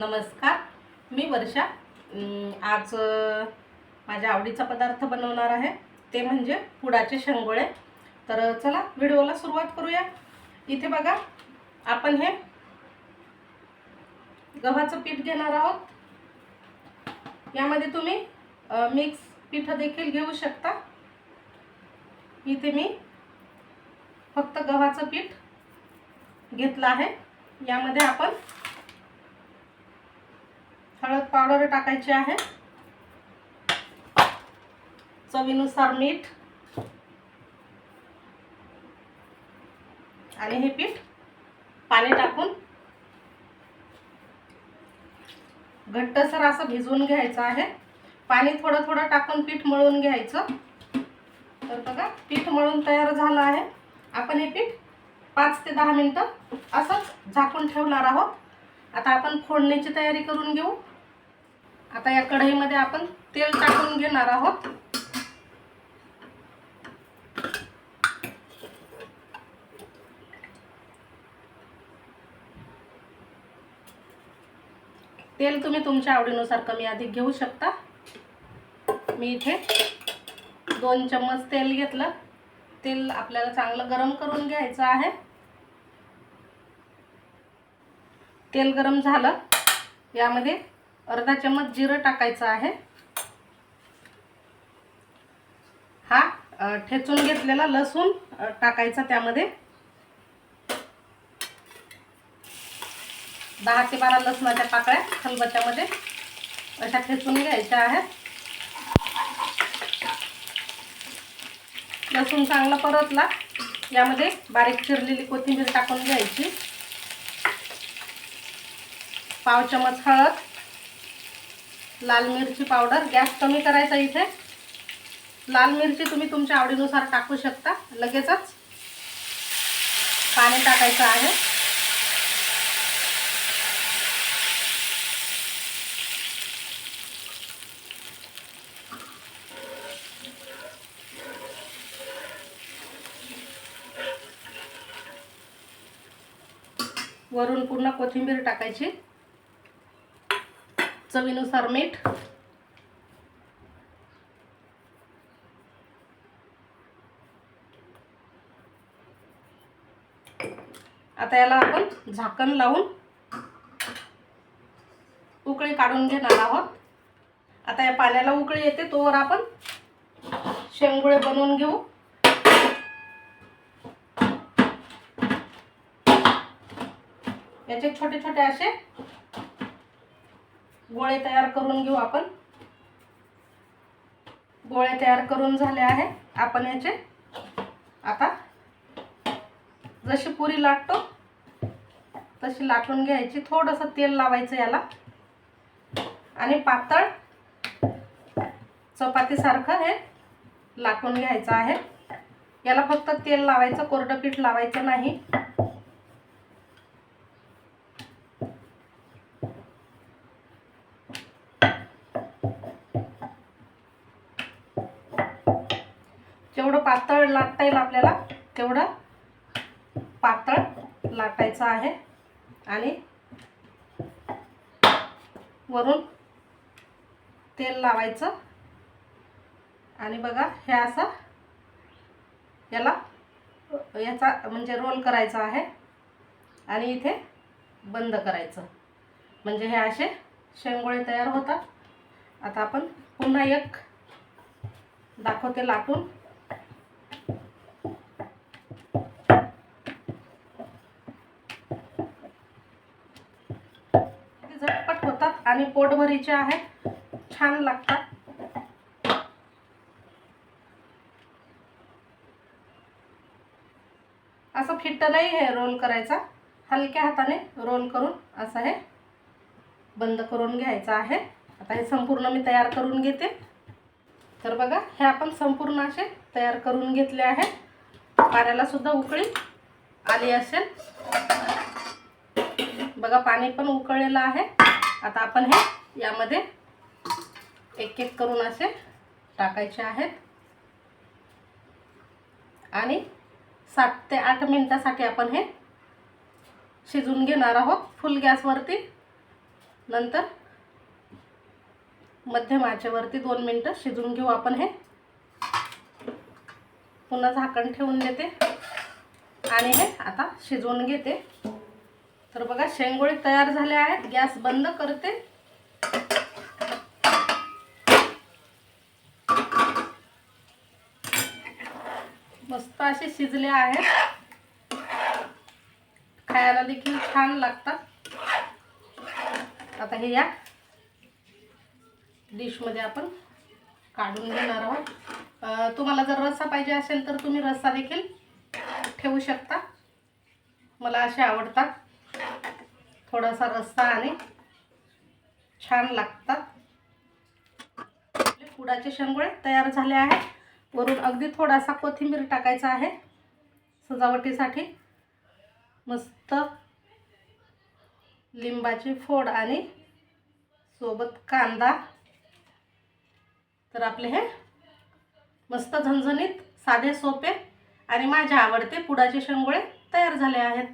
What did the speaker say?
नमस्कार. मी वर्षा. आज माझ्या आवडीचा पदार्थ बनवणार आहे. ते म्हणजे पुडाचे शेंगोळे. तर चला व्हिडिओला सुरुवात करूया. इथे बघा आपण हे गव्हाचं पीठ घेणार आहोत. यामध्ये तुम्ही मिक्स पीठ देखील घेऊ शकता. इथे मी फक्त गव्हाचं पीठ घेतलं आहे. यामध्ये आपण हळद पावडर टाकायची आहे. चवीनुसार मीठ. आणि हे पीठ पाणी टाकून घट्टसर असं भिजवून घ्यायचं आहे. पाणी थोडं थोडं टाकून पीठ मळून घ्यायचं. तर बघा पीठ मळून तयार झालं आहे. आपण हे पीठ पाच ते दहा मिनटं असंच झाकून ठेवणार आहोत. आता आपण फोडणीची तयारी करून घेऊ. आता या कढईमध्ये आपण तेल टाकून घेणार आहोत. तेल तुम्ही तुमच्या आवडीनुसार कमी अधिक घेऊ शकता. मी इथे दोन चम्मच तेल घेतलं. तेल आपल्याला चांगलं गरम करून घ्यायचं आहे. तेल गरम झालं. यामध्ये अर्धा चम्मच जिरं टाकायचं आहे. हा ठेचून घेतलेला लसूण टाकायचा त्यामध्ये. दहा ते बारा लसणाच्या पाकळ्या खलबत्त्यामध्ये अशा ठेचून घ्यायच्या आहेत. लसूण चांगला परतला. यामध्ये बारीक चिरलेली कोथिंबीर टाकून घ्यायची. पाव चमच हळद लाल मिरची पावडर गॅस कमी करायचा इथे. लाल मिरची तुम्ही तुमच्या आवडीनुसार टाकू शकता लगेचच. पाणी टाकायचं आहे. वरून पूर्ण कोथिंबीर टाकायची. चवीनुसार मीठ. आता याला आपण झाकण लावून उकळी काढून घेणार आहोत. आता या पाण्याला उकळी येते तोवर आपण शेंगुळे बनवून घेऊ. याचे छोटे छोटे असे गोळे तयार करून घेऊ आपण. गोळे तयार करून झाले आहे. आपण याचे आता जशी पुरी लाटतो तशी लाटून घ्यायची. थोडंसं तेल लावायचं याला. आणि पातळ चपातीसारखं हे लाटून घ्यायचं आहे. याला फक्त तेल लावायचं कोरडं पीठ लावायचं नाही. पातळ लाटता येईल आपल्याला. तेवढं पातळ लाटायचं आहे. आणि वरून तेल लावायचं. आणि बघा हे असं याला याचा म्हणजे रोल करायचा आहे. आणि इथे बंद करायचं. म्हणजे हे असे शेंगोळे तयार होतात. आता आपण पुन्हा एक दाखवते लाटून ते झटपट होतात आणि पोटभरीचे आहेत. छान लागतात. असं फिट्ट नाही हे रोल करायचा. हलक्या हाताने रोल करून असं हे बंद करून घ्यायचं आहे. आता हे संपूर्ण मी तयार करून घेते. तर बघा हे आपण संपूर्ण असे तयार करून घेतले आहे. पाण्याला सुद्धा उकळी आली असेल. बघा पाणी पण उकळलेलं आहे. आता आपण हे यामध्ये एक एक करून असे टाकायचे आहेत. आणि सात ते आठ मिनटासाठी आपण हे शिजून घेणार आहोत फुल गॅसवरती. नंतर मध्यम आचेवरती दोन मिनटं शिजून घेऊ आपण हे. पुन्हा झाकण ठेवून देते. आणि हे आता शिजवून घेते. तर बघा शेंगोळे तयार झाले आहेत. गॅस बंद करते. मस्त असे शिजले आहेत. खायला देखील छान लागतात. आता हे या डिशमध्ये आपण काढून घेणार आहोत. तुम्हाला जर रस्सा पाहिजे असेल तर तुम्ही रस्सा देखील ठेवू शकता. मला असे आवडतात. थोडासा रस्सा आणि छान लागतात. आपले कुडाचे शेंगोळे तयार झाले आहेत. वरून अगदी थोडासा कोथिंबीर टाकायचा आहे. सजावटीसाठी मस्त लिंबाची फोड आणि सोबत कांदा. तर आपले हे मस्त झणझणीत साधे सोपे आणि माझ्या आवडते पुडाचे शेंगोळे तयार झाले आहेत.